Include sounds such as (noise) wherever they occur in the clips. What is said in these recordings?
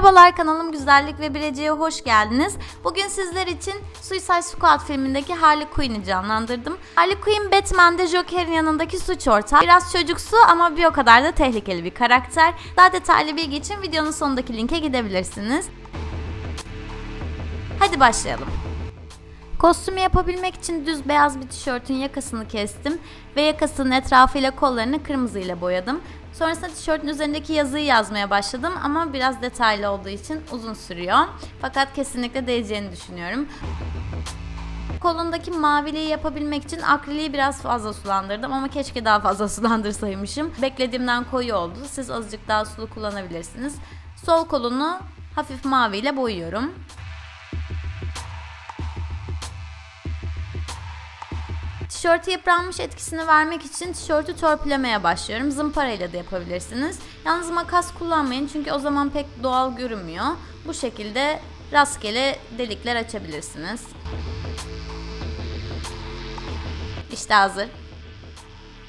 Merhabalar kanalım Güzellik ve Bireciğe hoş geldiniz. Bugün sizler için Suicide Squad filmindeki Harley Quinn'i canlandırdım. Harley Quinn Batman'de Joker'in yanındaki suç ortağı. Biraz çocuksu ama bir o kadar da tehlikeli bir karakter. Daha detaylı bilgi için videonun sonundaki linke gidebilirsiniz. Hadi başlayalım. Kostümü yapabilmek için düz beyaz bir tişörtün yakasını kestim ve yakasının etrafıyla kollarını kırmızıyla boyadım. Sonrasında tişörtün üzerindeki yazıyı yazmaya başladım ama biraz detaylı olduğu için uzun sürüyor. Fakat kesinlikle değeceğini düşünüyorum. Kolundaki maviliği yapabilmek için akriliği biraz fazla sulandırdım ama keşke daha fazla (laughs) sulandırsaymışım. Beklediğimden koyu oldu. Siz azıcık daha sulu kullanabilirsiniz. Sol kolunu hafif maviyle boyuyorum. Tişörtü yıpranmış etkisini vermek için tişörtü törpülemeye başlıyorum. Zımparayla da yapabilirsiniz. Yalnız makas kullanmayın çünkü o zaman pek doğal görünmüyor. Bu şekilde rastgele delikler açabilirsiniz. İşte hazır.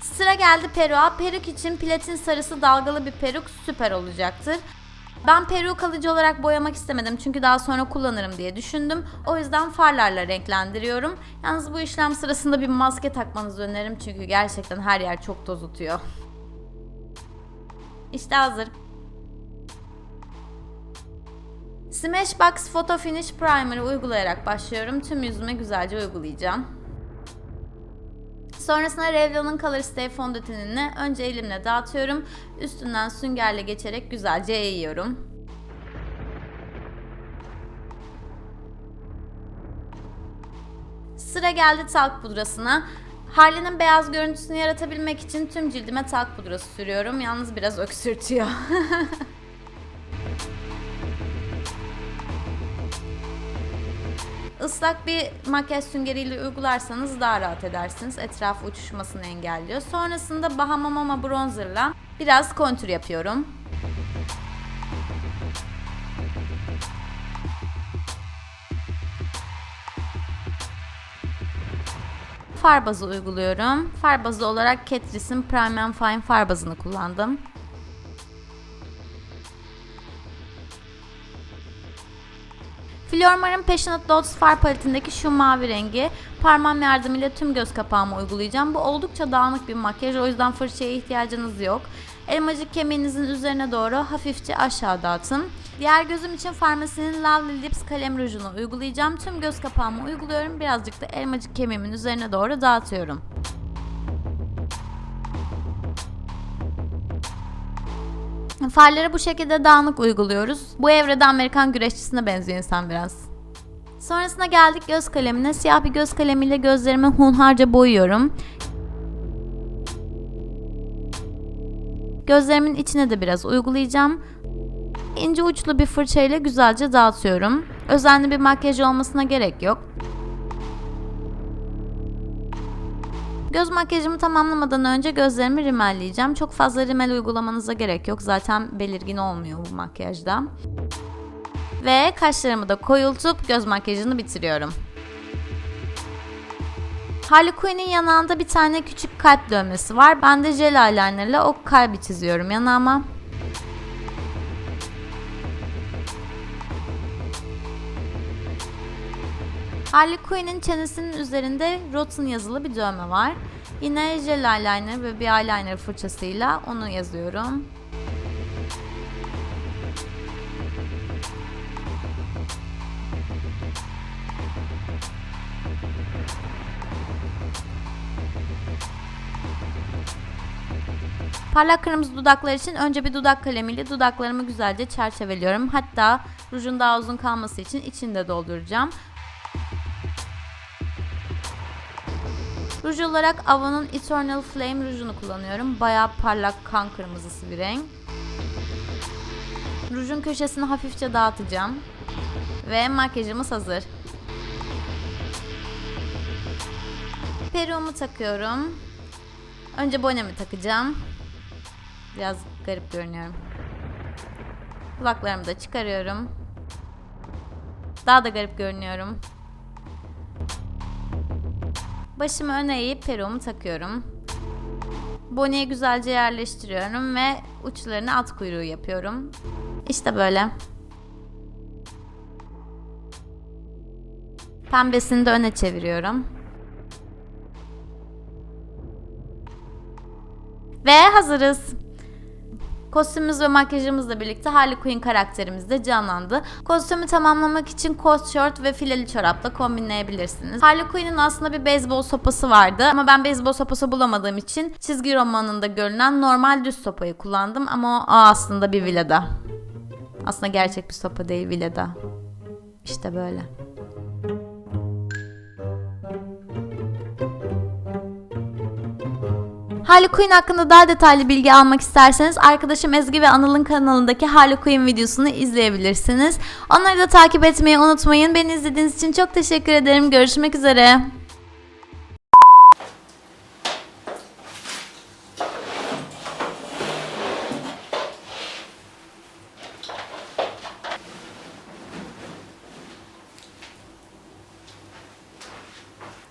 Sıra geldi peruğa. Peruk için platin sarısı dalgalı bir peruk süper olacaktır. Ben peruğu kalıcı olarak boyamak istemedim çünkü daha sonra kullanırım diye düşündüm. O yüzden farlarla renklendiriyorum. Yalnız bu işlem sırasında bir maske takmanızı öneririm çünkü gerçekten her yer çok toz tutuyor. İşte hazır. Smashbox Photo Finish Primer'ı uygulayarak başlıyorum. Tüm yüzüme güzelce uygulayacağım. Sonrasında Revlon'un Color Stay fondötenini önce elimle dağıtıyorum. Üstünden süngerle geçerek güzelce eğiyorum. Sıra geldi talk pudrasına. Harley'nin beyaz görüntüsünü yaratabilmek için tüm cildime talk pudrası sürüyorum. Yalnız biraz öksürtüyor. (laughs) Islak bir makyaj süngeriyle uygularsanız daha rahat edersiniz. Etrafı uçuşmasını engelliyor. Sonrasında Bahama Mama bronzerla biraz kontür yapıyorum. Far bazı uyguluyorum. Far bazı olarak Catrice'in Prime and Fine far bazını kullandım. Flormar'ın Passionate Dots far paletindeki şu mavi rengi parmağım yardımıyla tüm göz kapağıma uygulayacağım. Bu oldukça dağınık bir makyaj o yüzden fırçaya ihtiyacınız yok. Elmacık kemiğinizin üzerine doğru hafifçe aşağı dağıtın. Diğer gözüm için Farmasi'nin Lovely Lips kalem rujunu uygulayacağım. Tüm göz kapağıma uyguluyorum. Birazcık da elmacık kemiğimin üzerine doğru dağıtıyorum. Farları bu şekilde dağınık uyguluyoruz. Bu evrede Amerikan güreşçisine benziyor insan biraz. Sonrasında geldik göz kalemine. Siyah bir göz kalemiyle gözlerimi hunharca boyuyorum. Gözlerimin içine de biraz uygulayacağım. İnce uçlu bir fırçayla güzelce dağıtıyorum. Özenli bir makyaj olmasına gerek yok. Göz makyajımı tamamlamadan önce gözlerimi rimelleyeceğim. Çok fazla rimel uygulamanıza gerek yok. Zaten belirgin olmuyor bu makyajda. Ve kaşlarımı da koyultup göz makyajını bitiriyorum. Harley Quinn'in yanağında bir tane küçük kalp dövmesi var. Ben de jel eyeliner ile o kalbi çiziyorum yanağıma. Harley Quinn'in çenesinin üzerinde Rotten yazılı bir dövme var. Yine jel eyeliner ve bir eyeliner fırçasıyla onu yazıyorum. Parlak kırmızı dudaklar için önce bir dudak kalemiyle dudaklarımı güzelce çerçeveliyorum. Hatta rujun daha uzun kalması için içini de dolduracağım. Ruj olarak Avon'un Eternal Flame rujunu kullanıyorum. Bayağı parlak kan kırmızısı bir renk. Rujun köşesini hafifçe dağıtacağım. Ve makyajımız hazır. Peruğumu takıyorum. Önce bonemi takacağım. Biraz garip görünüyorum. Kulaklarımı da çıkarıyorum. Daha da garip görünüyorum. Başımı öne eğip peruğumu takıyorum. Boneyi güzelce yerleştiriyorum ve uçlarını at kuyruğu yapıyorum. İşte böyle. Pembesini de öne çeviriyorum. Ve hazırız. Kostümümüz ve makyajımızla birlikte Harley Quinn karakterimiz de canlandı. Kostümü tamamlamak için kot şort ve fileli çorapla kombinleyebilirsiniz. Harley Quinn'in aslında bir beyzbol sopası vardı ama ben beyzbol sopası bulamadığım için çizgi romanında görünen normal düz sopayı kullandım ama o aslında bir vileda. Aslında gerçek bir sopa değil vileda. İşte böyle. Harley Quinn hakkında daha detaylı bilgi almak isterseniz arkadaşım Ezgi ve Anıl'ın kanalındaki Harley Quinn videosunu izleyebilirsiniz. Onları da takip etmeyi unutmayın. Beni izlediğiniz için çok teşekkür ederim. Görüşmek üzere.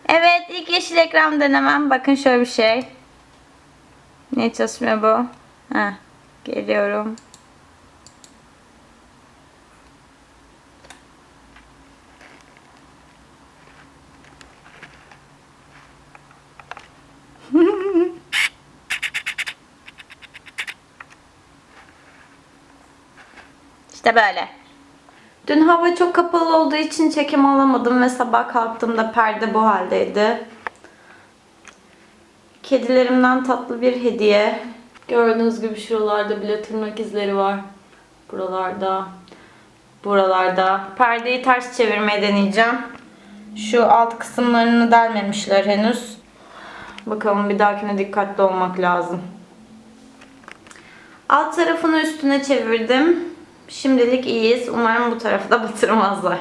Evet ilk yeşil ekran denemem. Bakın şöyle bir şey. Niye çalışmıyor bu? Heh, geliyorum. (laughs) işte böyle. Dün hava çok kapalı olduğu için çekim alamadım ve sabah kalktığımda perde bu haldeydi. Kedilerimden tatlı bir hediye. Gördüğünüz gibi şuralarda bile tırnak izleri var. Buralarda. Buralarda. Perdeyi ters çevirmeye deneyeceğim. Şu alt kısımlarını delmemişler henüz. Bakalım bir dahakine dikkatli olmak lazım. Alt tarafını üstüne çevirdim. Şimdilik iyiyiz. Umarım bu tarafı da batırmazlar.